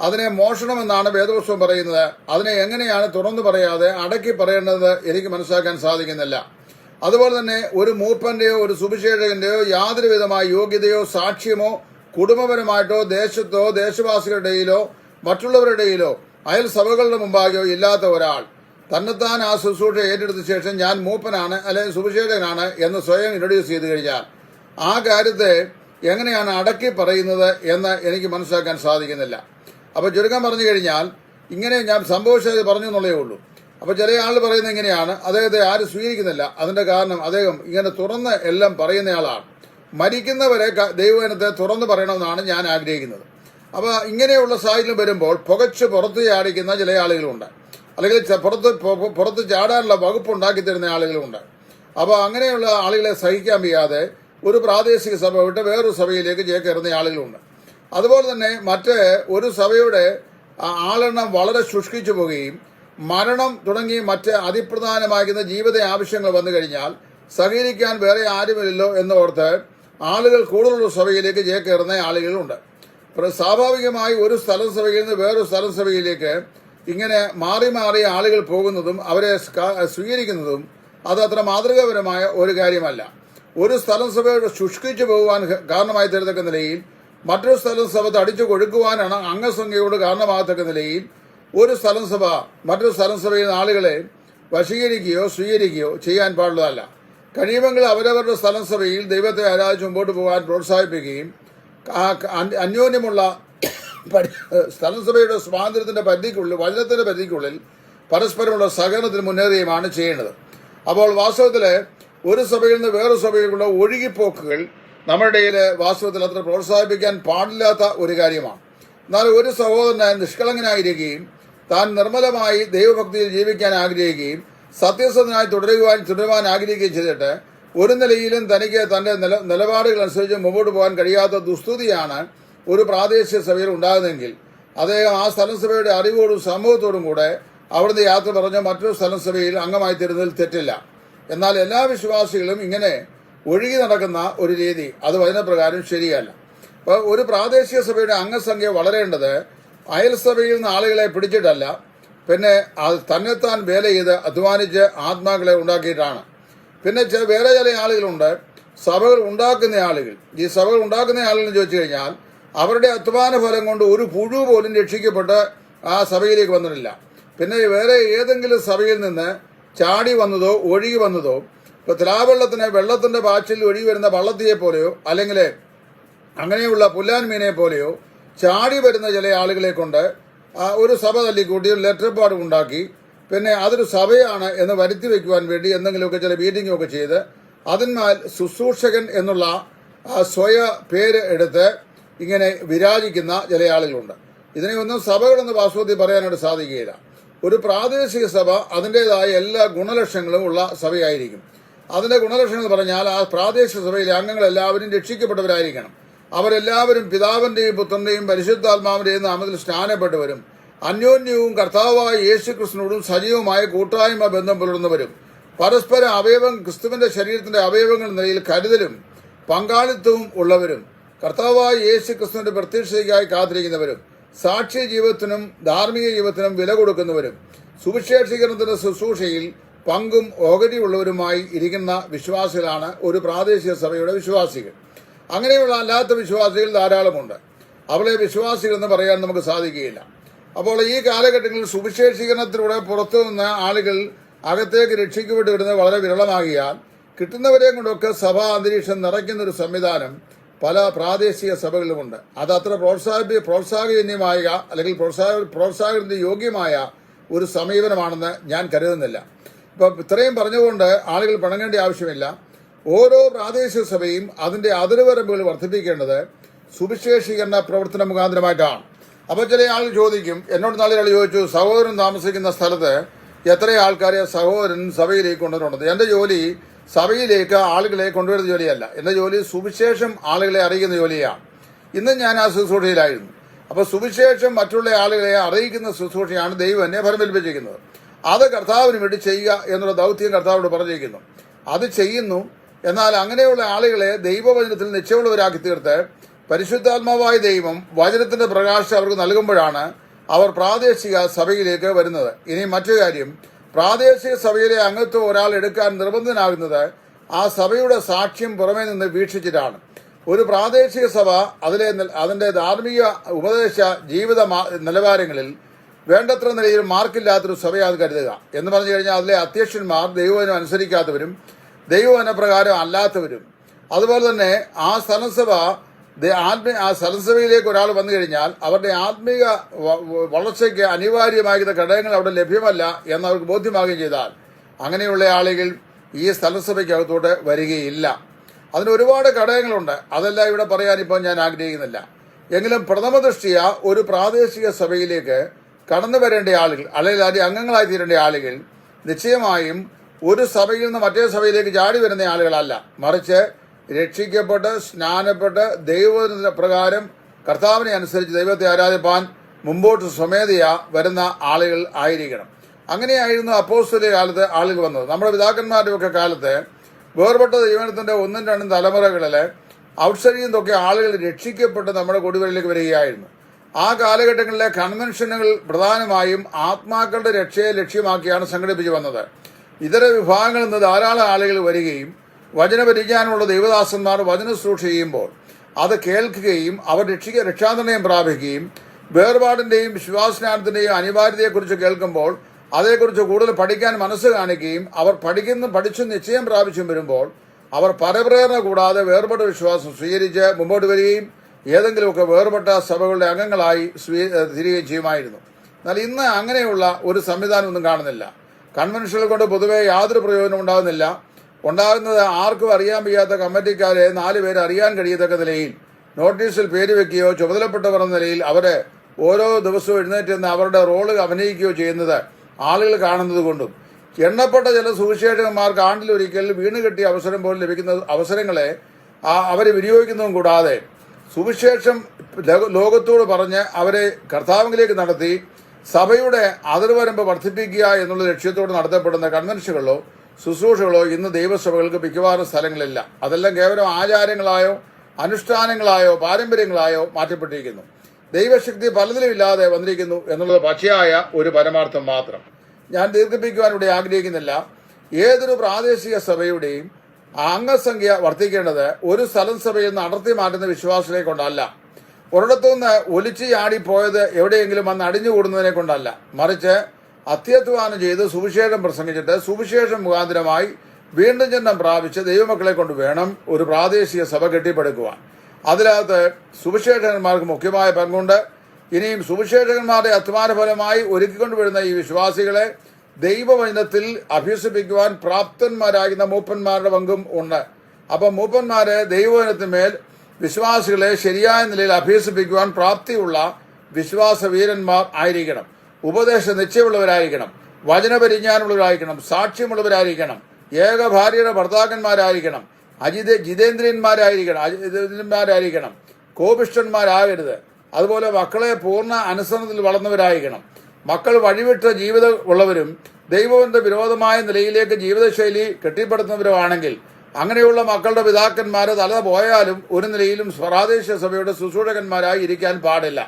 അതിനെ മോഷണമെന്നാണ് വേദോത്സവം പറയുന്നത്. അതിനെ എങ്ങനെയാണ് തുറന്നു പറയാതെ അടക്കി പറയേണ്ടത് എനിക്ക് മനസ്സിലാക്കാൻ സാധിക്കുന്നില്ല. അതുപോലെ തന്നെ ഒരു മൂപ്പന്റെയോ ഒരു സുവിശേഷകന്റെയോ യാതൊരു വിധമായ യോഗ്യതയോ സാക്ഷ്യമോ കുടുംബപരമായിട്ടോ ദേശത്തോ ദേശവാസികളുടെയിലോ മറ്റുള്ളവരുടെയിലോ മറ്റുള്ളവരുടെ അയൽ സഭകളുടെ മുമ്പാകെയോ ഇല്ലാത്ത ഒരാൾ. തന്നെത്താൻ ആ ശുശ്രൂഷ ഏറ്റെടുത്ത ശേഷം ഞാൻ മൂപ്പനാണ് അല്ലെങ്കിൽ സുവിശേഷകനാണ് എന്ന് സ്വയം ഇൻട്രൊഡ്യൂസ് ചെയ്തു കഴിഞ്ഞാൽ ആ കാര്യത്തെ എങ്ങനെയാണ് അടക്കി പറയുന്നത് എന്ന് എനിക്ക് മനസ്സിലാക്കാൻ സാധിക്കുന്നില്ല. അപ്പോൾ ചുരുക്കം പറഞ്ഞു കഴിഞ്ഞാൽ ഇങ്ങനെ ഞാൻ സംഭവിച്ചത് പറഞ്ഞു എന്നുള്ളേ ഉള്ളൂ. അപ്പൊ ചില ആൾ പറയുന്ന ഇങ്ങനെയാണ് അദ്ദേഹത്തെ ആരും സ്വീകരിക്കുന്നില്ല. അതിന്റെ കാരണം അദ്ദേഹം ഇങ്ങനെ തുറന്ന് എല്ലാം പറയുന്നയാളാണ് മരിക്കുന്നവരെ ദൈവവനത്തെ തുറന്നു പറയണമെന്നാണ് ഞാൻ ആഗ്രഹിക്കുന്നത്. അപ്പൊ ഇങ്ങനെയുള്ള സാഹചര്യം വരുമ്പോൾ പുകച്ച് പുറത്ത് ചാടിക്കുന്ന ചില ആളുകളുണ്ട്. അല്ലെങ്കിൽ പുറത്ത് പുറത്ത് ചാടാനുള്ള വകുപ്പ് ഉണ്ടാക്കി തരുന്ന ആളുകളുണ്ട്. അപ്പോൾ അങ്ങനെയുള്ള ആളുകളെ സഹിക്കാൻ വയ്യാതെ ഒരു പ്രാദേശിക സഭ വിട്ട് വേറൊരു സഭയിലേക്ക് ചേക്കേറുന്ന ആളുകളുണ്ട്. അതുപോലെ തന്നെ മറ്റ് ഒരു സഭയുടെ ആളെണ്ണം വളരെ ശുഷ്കിച്ചു പോവുകയും മരണം തുടങ്ങി മറ്റ് അതിപ്രധാനമാകുന്ന ജീവിത ആവശ്യങ്ങൾ വന്നു കഴിഞ്ഞാൽ സഹകരിക്കാൻ വേറെ ആരുമില്ലല്ലോ എന്നോർത്ത് ആളുകൾ കൂടുതലുള്ള സഭയിലേക്ക് ചേക്കേറുന്ന ആളുകളുണ്ട്. സ്വാഭാവികമായി ഒരു സ്ഥലം സഭയിൽ നിന്ന് വേറൊരു സ്ഥലം സഭയിലേക്ക് ഇങ്ങനെ മാറി മാറി ആളുകൾ പോകുന്നതും അവരെ സ്വീകരിക്കുന്നതും അത് അത്ര മാതൃകാപരമായ ഒരു കാര്യമല്ല. ഒരു സ്ഥലം സഭ ശുഷ്കിച്ചു പോകുവാൻ കാരണമായി തരത്തക്ക നിലയിൽ മറ്റൊരു സ്ഥലം സഭ തടിച്ചു കൊഴുക്കുവാനാണ് അംഗസംഖ്യയോട് കാരണമാകത്തക്ക നിലയിൽ ഒരു സ്ഥലം സഭ മറ്റൊരു സ്ഥലം സഭയിൽ ആളുകളെ വശീകരിക്കുകയോ സ്വീകരിക്കുകയോ ചെയ്യാൻ പാടുള്ളതല്ല. കഴിയുമെങ്കിൽ അവരവരുടെ സ്ഥലം സഭയിൽ ദൈവത്തെ ആരാധിച്ച് മുമ്പോട്ട് പോകാൻ പ്രോത്സാഹിപ്പിക്കുകയും അന്യോന്യമുള്ള സ്ഥലം സഭയുടെ സ്വാതന്ത്ര്യത്തിന്റെ പരിധിക്കുള്ളിൽ വചനത്തിന്റെ പരിധിക്കുള്ളിൽ പരസ്പരമുള്ള സഹകരണത്തിന് മുന്നേറുകയുമാണ് ചെയ്യേണ്ടത്. അപ്പോൾ വാസ്തവത്തിൽ ഒരു സഭയിൽ നിന്ന് വേറൊരു സഭയിലുള്ള ഒഴുകിപ്പോക്കുകൾ നമ്മുടെ വാസ്തവത്തിൽ അത്ര പ്രോത്സാഹിപ്പിക്കാൻ പാടില്ലാത്ത ഒരു കാര്യമാണ്. എന്നാൽ ഒരു സഹോദരനായ നിഷ്കളങ്കനായിരിക്കുകയും താൻ നിർമ്മലമായി ദൈവഭക്തിയിൽ ജീവിക്കാൻ ആഗ്രഹിക്കുകയും സത്യസന്ധനായി തുടരുവാൻ തുടരുവാൻ ആഗ്രഹിക്കുകയും ചെയ്തിട്ട് ഒരു നിലയിലും തനിക്ക് തന്റെ നില നിലപാടുകൾ അനുസരിച്ച് മുമ്പോട്ട് പോകാൻ കഴിയാത്ത ദുസ്തുതിയാണ് ഒരു പ്രാദേശിക സഭയിൽ ഉണ്ടാകുന്നതെങ്കിൽ അദ്ദേഹം ആ സ്ഥലം സഭയുടെ അറിവോടും സമൂഹത്തോടും കൂടെ അവിടുന്ന് യാത്ര പറഞ്ഞ മറ്റൊരു സ്ഥലം സഭയിൽ അംഗമായി തരുന്നതിൽ തെറ്റില്ല. എന്നാൽ എല്ലാ വിശ്വാസികളും ഇങ്ങനെ ഒഴുകി നടക്കുന്ന ഒരു രീതി അത് വചനപ്രകാരം ശരിയല്ല. അപ്പോൾ ഒരു പ്രാദേശിക സഭയുടെ അംഗസംഖ്യ വളരേണ്ടത് അയൽ സഭയിൽ നിന്ന് ആളുകളെ പിടിച്ചിട്ടല്ല പിന്നെ അത് തന്നെത്താൻ വേല ചെയ്ത് അധ്വാനിച്ച് ആത്മാക്കളെ ഉണ്ടാക്കിയിട്ടാണ്. പിന്നെ ചില വേറെ ചില ആളുകളുണ്ട് സഭകൾ ഉണ്ടാക്കുന്ന ആളുകൾ. ഈ സഭകൾ ഉണ്ടാക്കുന്ന ആളുകൾ ചോദിച്ചു കഴിഞ്ഞാൽ അവരുടെ അധ്വാന ഫലം കൊണ്ട് ഒരു പുഴു പോലും രക്ഷിക്കപ്പെട്ട് ആ സഭയിലേക്ക് വന്നിട്ടില്ല. പിന്നെ വേറെ ഏതെങ്കിലും സഭയിൽ നിന്ന് ചാടി വന്നതോ ഒഴുകി വന്നതോ ഇപ്പൊ തിലാവെള്ളത്തിന് വെള്ളത്തിന്റെ പാച്ചിൽ ഒഴുകി വരുന്ന വള്ളത്തിയെ പോലെയോ അല്ലെങ്കിൽ അങ്ങനെയുള്ള പുല്ലാൻ മീനെ പോലെയോ ചാടി വരുന്ന ചില ആളുകളെ കൊണ്ട് ഒരു സഭ തല്ലിക്കൂട്ടി ഒരു ലെറ്റർ പാട് ഉണ്ടാക്കി പിന്നെ അതൊരു സഭയാണ് എന്ന് വരുത്തി വയ്ക്കുവാൻ വേണ്ടി എന്തെങ്കിലുമൊക്കെ ചില മീറ്റിംഗൊക്കെ ചെയ്ത് അതിന്മാൽ ശുശ്രൂഷകൻ എന്നുള്ള സ്വയ പേര് എടുത്ത് ഇങ്ങനെ വിരാജിക്കുന്ന ചില ആളുകളുണ്ട്. ഇതിനെയൊന്നും സഭകളെന്ന് വാസ്തവത്തിൽ പറയാനായിട്ട് സാധിക്കുകയില്ല. ഒരു പ്രാദേശിക സഭ അതിന്റെതായ എല്ലാ ഗുണലക്ഷണങ്ങളും ഉള്ള സഭയായിരിക്കും. അതിന്റെ ഗുണലക്ഷണം എന്ന് പറഞ്ഞാൽ ആ പ്രാദേശിക സഭയിലെ അംഗങ്ങൾ എല്ലാവരും രക്ഷിക്കപ്പെട്ടവരായിരിക്കണം. അവരെല്ലാവരും പിതാവിന്റെയും പുത്രന്റെയും പരിശുദ്ധാത്മാവിന്റെയും നാമത്തിൽ സ്നാനപ്പെട്ടവരും അന്യോന്യവും കർത്താവായ യേശു കൃഷ്ണനോടും സജീവമായ കൂട്ടായ്മ ബന്ധം പുലർന്നവരും. പരസ്പര അവയവം ക്രിസ്തുവിന്റെ ശരീരത്തിന്റെ അവയവങ്ങൾ നിലയിൽ കരുതലും പങ്കാളിത്തവും ഉള്ളവരും. കർത്താവായ യേശു ക്രിസ്തുവിന്റെ പ്രത്യക്ഷതയ്ക്കായി കാത്തിരിക്കുന്നവരും. സാക്ഷ്യ ജീവിതത്തിനും ധാർമ്മിക ജീവിതത്തിനും വില കൊടുക്കുന്നവരും. സുവിശേഷീകരണത്തിന്റെ ശുശ്രൂഷയിൽ പങ്കും ഓഹരിയുള്ളവരുമായി ഇരിക്കുന്ന വിശ്വാസികളാണ് ഒരു പ്രാദേശിക സഭയുടെ വിശ്വാസികൾ. അങ്ങനെയുള്ള അല്ലാത്ത വിശ്വാസികൾ ധാരാളമുണ്ട്. അവളെ വിശ്വാസികൾ എന്ന് പറയാൻ നമുക്ക് സാധിക്കുകയില്ല. അപ്പോൾ ഈ കാലഘട്ടങ്ങളിൽ സുവിശേഷീകരണത്തിലൂടെ പുറത്തു നിന്ന് ആളുകൾ അകത്തേക്ക് രക്ഷിക്കപ്പെട്ട് വരുന്നത് വളരെ വിരളമാകിയാൽ കിട്ടുന്നവരെ കൊണ്ടൊക്കെ സഭാ അന്തരീക്ഷം നിറയ്ക്കുന്ന ഒരു സംവിധാനം പല പ്രാദേശിക സഭകളിലുമുണ്ട്. അത് അത്ര പ്രോത്സാഹി പ്രോത്സാഹജന്യമായ അല്ലെങ്കിൽ പ്രോത്സാഹ പ്രോത്സാഹനത്തിന് യോഗ്യമായ ഒരു സമീപനമാണെന്ന് ഞാൻ കരുതുന്നില്ല. ഇപ്പൊ ഇത്രയും പറഞ്ഞുകൊണ്ട് ആളുകൾ പിണങ്ങേണ്ട ആവശ്യമില്ല. ഓരോ പ്രാദേശിക സഭയും അതിന്റെ അതിരുവരമ്പുകൾ വർദ്ധിപ്പിക്കേണ്ടത് സുവിശേഷീകരണ പ്രവർത്തന മുഖാന്തരമായിട്ടാണ്. അപ്പോൾ ചില ആൾ ചോദിക്കും എന്നോട് നാളെ ആൾ ചോദിച്ചു സഹോദരൻ താമസിക്കുന്ന സ്ഥലത്ത് എത്ര ആൾക്കാരെ സഹോദരൻ സഭയിലേക്ക് കൊണ്ടുവരുന്നത് എന്റെ ജോലി സഭയിലേക്ക് ആളുകളെ കൊണ്ടുവരുന്ന ജോലിയല്ല. എന്റെ ജോലി സുവിശേഷം ആളുകളെ അറിയിക്കുന്ന ജോലിയാണ്. ഇന്ന് ഞാൻ ആ ശുശ്രൂഷയിലായിരുന്നു. അപ്പോൾ സുവിശേഷം മറ്റുള്ള ആളുകളെ അറിയിക്കുന്ന ശുശ്രൂഷയാണ് ദൈവം എന്നെ ഫലമേൽപ്പിച്ചിരിക്കുന്നത് അത് കർത്താവിന് വേണ്ടി ചെയ്യുക എന്നുള്ള ദൗത്യം കർത്താവിനോട് പറഞ്ഞിരിക്കുന്നു. അത് ചെയ്യുന്നു എന്നാൽ അങ്ങനെയുള്ള ആളുകളെ ദൈവവചനത്തിൽ നിശ്ചയമുള്ളവരാക്കി തീർത്ത് പരിശുദ്ധാത്മാവായ ദൈവം വചനത്തിന്റെ പ്രകാശം അവർക്ക് നൽകുമ്പോഴാണ് അവർ പ്രാദേശിക സഭയിലേക്ക് വരുന്നത്. ഇനി മറ്റു കാര്യം. പ്രാദേശിക സഭയിലെ അംഗത്വം ഒരാൾ എടുക്കാൻ നിർബന്ധനാകുന്നത് ആ സഭയുടെ സാക്ഷ്യം പുറമേ നിന്ന് വീക്ഷിച്ചിട്ടാണ്. ഒരു പ്രാദേശിക സഭ അതിലെ അതിന്റെ ധാർമ്മിക ഉപദേശ ജീവിത നിലവാരങ്ങളിൽ വേണ്ടത്ര നിലയിൽ മാർക്കില്ലാത്തൊരു സഭയാണ് കരുതുക. എന്ന് പറഞ്ഞു കഴിഞ്ഞാൽ അതിലെ അധ്യക്ഷന്മാർ ദൈവവചനം അനുസരിക്കാത്തവരും ദൈവവചന പ്രകാരം അല്ലാത്തവരും. അതുപോലെ തന്നെ ആ സ്ഥലസഭ ആത്മീയ ആ സ്ഥലസഭയിലേക്ക് ഒരാൾ വന്നു കഴിഞ്ഞാൽ അവരുടെ ആത്മീക വളർച്ചയ്ക്ക് അനിവാര്യമാകുന്ന ഘടകങ്ങൾ അവിടെ ലഭ്യമല്ല എന്ന് അവർക്ക് ബോധ്യമാകുകയും ചെയ്താൽ അങ്ങനെയുള്ള ആളുകൾ ഈ സ്ഥലസഭയ്ക്കകത്തോട്ട് വരികയില്ല. അതിന് ഒരുപാട് ഘടകങ്ങളുണ്ട്. അതെല്ലാം ഇവിടെ പറയാൻ ഇപ്പോൾ ഞാൻ ആഗ്രഹിക്കുന്നില്ല. എങ്കിലും പ്രഥമ ദൃഷ്ടിയ ഒരു പ്രാദേശിക സഭയിലേക്ക് കടന്നു വരേണ്ട ആളുകൾ അല്ലെങ്കിൽ അതിന്റെ അംഗങ്ങളായി തീരേണ്ട ആളുകൾ നിശ്ചയമായും ഒരു സഭയിൽ നിന്ന് മറ്റേ സഭയിലേക്ക് ചാടി വരുന്ന ആളുകളല്ല. മറിച്ച് രക്ഷിക്കപ്പെട്ട് സ്നാനപ്പെട്ട് ദൈവ പ്രകാരം കർത്താവിനെ അനുസരിച്ച് ദൈവത്തെ ആരാധിപ്പാൻ മുമ്പോട്ട് സ്വമേധയാ വരുന്ന ആളുകൾ ആയിരിക്കണം. അങ്ങനെയായിരുന്നു അപ്പോസ്തലിക കാലത്ത് ആളുകൾ വന്നത്. നമ്മുടെ പിതാക്കന്മാരുടെ ഒക്കെ കാലത്ത് വേർപെട്ട ദൈവനത്തിന്റെ ഒന്നും രണ്ടും തലമുറകളിൽ ഔട്ട്സൈഡിൽ നിന്നൊക്കെ ആളുകൾ രക്ഷിക്കപ്പെട്ട് നമ്മുടെ കൊടുവരിലേക്ക് വരികയായിരുന്നു. ആ കാലഘട്ടങ്ങളിലെ കൺവെൻഷനുകൾ പ്രധാനമായും ആത്മാക്കളുടെ രക്ഷയെ ലക്ഷ്യമാക്കിയാണ് സംഘടിപ്പിച്ചു വന്നത്. ഇതര വിഭാഗങ്ങളിൽ നിന്ന് ധാരാളം ആളുകൾ വരികയും വചനപരിജ്ഞാനമുള്ള ദൈവദാസന്മാർ വചന ചെയ്യുമ്പോൾ അത് കേൾക്കുകയും അവർ രക്ഷിക്ക രക്ഷാന്തനയം പ്രാപിക്കുകയും വേർപാടിന്റെയും വിശ്വാസജ്ഞാനത്തിന്റെയും അനിവാര്യതയെക്കുറിച്ച് കേൾക്കുമ്പോൾ അതേക്കുറിച്ച് കൂടുതൽ പഠിക്കാൻ മനസ്സ് കാണിക്കുകയും അവർ പഠിക്കുന്ന പഠിച്ചു നിശ്ചയം പ്രാപിച്ചും വരുമ്പോൾ അവർ പരപ്രേരണ കൂടാതെ വേർപെട്ട വിശ്വാസം സ്വീകരിച്ച് മുമ്പോട്ട് വരികയും ഏതെങ്കിലുമൊക്കെ വേർപെട്ട സഭകളുടെ അംഗങ്ങളായി സ്വീ തിരികെയും ചെയ്യുമായിരുന്നു. എന്നാൽ ഇന്ന് അങ്ങനെയുള്ള ഒരു സംവിധാനം ഒന്നും കാണുന്നില്ല. കൺവെൻഷനുകൾ കൊണ്ട് പൊതുവെ യാതൊരു പ്രയോജനം ഉണ്ടാകുന്നില്ല. ഉണ്ടാകുന്നത് ആർക്കും അറിയാൻ വയ്യാത്ത കമ്മിറ്റിക്കാരെ നാല് പേര് അറിയാൻ കഴിയത്തക്ക നിലയിൽ നോട്ടീസിൽ പേര് വെക്കുകയോ ചുമതലപ്പെട്ടവർ എന്ന നിലയിൽ അവരെ ഓരോ ദിവസവും എഴുന്നേറ്റ് നിന്ന് അവരുടെ റോൾ അഭിനയിക്കുകയോ ചെയ്യുന്നത് ആളുകൾ കാണുന്നത് കൊണ്ടും. എണ്ണപ്പെട്ട ചില സുവിശേഷകന്മാർക്ക് ആണ്ടിലൊരിക്കൽ വീണ് കെട്ടിയ അവസരം പോലും ലഭിക്കുന്ന അവസരങ്ങളെ അവർ വിനിയോഗിക്കുന്നതും കൂടാതെ സുവിശേഷം ലോകത്തോട് പറഞ്ഞ് അവരെ കർത്താവിലേക്ക് നടത്തി സഭയുടെ അതിർവരമ്പ് വർദ്ധിപ്പിക്കുക എന്നുള്ള ലക്ഷ്യത്തോട് നടത്തപ്പെടുന്ന കൺവെൻഷനുകളോ ശുശ്രൂഷകളോ ഇന്ന് ദൈവസഭകൾക്ക് മിക്കവാറും സ്ഥലങ്ങളില്ല. അതെല്ലാം കേവലം ആചാരങ്ങളായോ അനുഷ്ഠാനങ്ങളായോ പാരമ്പര്യങ്ങളായോ മാറ്റപ്പെട്ടിരിക്കുന്നു. ദൈവശക്തി പലതിലുമില്ലാതെ വന്നിരിക്കുന്നു എന്നുള്ളത് പച്ചയായ ഒരു പരമാർത്ഥം മാത്രം. ഞാൻ ദീർഘിപ്പിക്കുവാൻ ഇവിടെ ആഗ്രഹിക്കുന്നില്ല. ഏതൊരു പ്രാദേശിക സഭയുടെയും അംഗസംഖ്യ വർദ്ധിക്കേണ്ടത് ഒരു സ്ഥലം സഭയിൽ നിന്ന് അടർത്തി മാറ്റുന്ന വിശ്വാസത്തെ കൊണ്ടല്ല ഒരിടത്തുനിന്ന് ഒലിച്ചു ചാടിപ്പോയത് എവിടെയെങ്കിലും വന്ന് അടിഞ്ഞുകൂടുന്നതിനെ കൊണ്ടല്ല. മറിച്ച് അത്യധ്വാനം ചെയ്ത് സുവിശേഷം പ്രസംഗിച്ചിട്ട് സുവിശേഷം മുഖാന്തരമായി വീണ്ടും ജന്മം പ്രാപിച്ച് ദൈവമക്കളെ കൊണ്ട് വേണം ഒരു പ്രാദേശിക സഭ കെട്ടിപ്പടുക്കുവാൻ. അതിനകത്ത് സുവിശേഷകന്മാർക്ക് മുഖ്യമായ പങ്കുണ്ട്. ഇനിയും സുവിശേഷകന്മാരുടെ അധ്വാന ഫലമായി ഒരുക്കിക്കൊണ്ടുവരുന്ന ഈ വിശ്വാസികളെ ദൈവവചനത്തിൽ അഭ്യസിപ്പിക്കുവാൻ പ്രാപ്തന്മാരാകുന്ന മൂപ്പന്മാരുടെ പങ്കും ഉണ്ട്. അപ്പം മൂപ്പന്മാരെ ദൈവവചനത്തിന്മേൽ വിശ്വാസികളെ ശരിയായ നിലയിൽ അഭ്യസിപ്പിക്കുവാൻ പ്രാപ്തിയുള്ള വിശ്വാസ വീരന്മാർ ആയിരിക്കണം. ഉപദേശ നിശ്ചയമുള്ളവരായിരിക്കണം. വചനപരിജ്ഞാനമുള്ളവരായിരിക്കണം. സാക്ഷ്യമുള്ളവരായിരിക്കണം. ഏക ഭാര്യയുടെ ഭർത്താക്കന്മാരായിരിക്കണം. അജിത ജിതേന്ദ്രിയന്മാരായിരിക്കണം അജിതന്മാരായിരിക്കണം കോപിഷ്ടന്മാരാകരുത് അതുപോലെ മക്കളെ പൂർണ അനുസരണത്തിൽ വളർന്നവരായിരിക്കണം. മക്കൾ വഴിവിട്ട ജീവിതം ഉള്ളവരും ദൈവവന്ധ വിരോധമായ നിലയിലേക്ക് ജീവിതശൈലി കെട്ടിപ്പടുത്തുന്നവരുമാണെങ്കിൽ അങ്ങനെയുള്ള മക്കളുടെ പിതാക്കന്മാർ തല പോയാലും ഒരു നിലയിലും സ്വരാദേശ സഭയുടെ ശുശ്രൂഷകന്മാരായി ഇരിക്കാൻ പാടില്ല.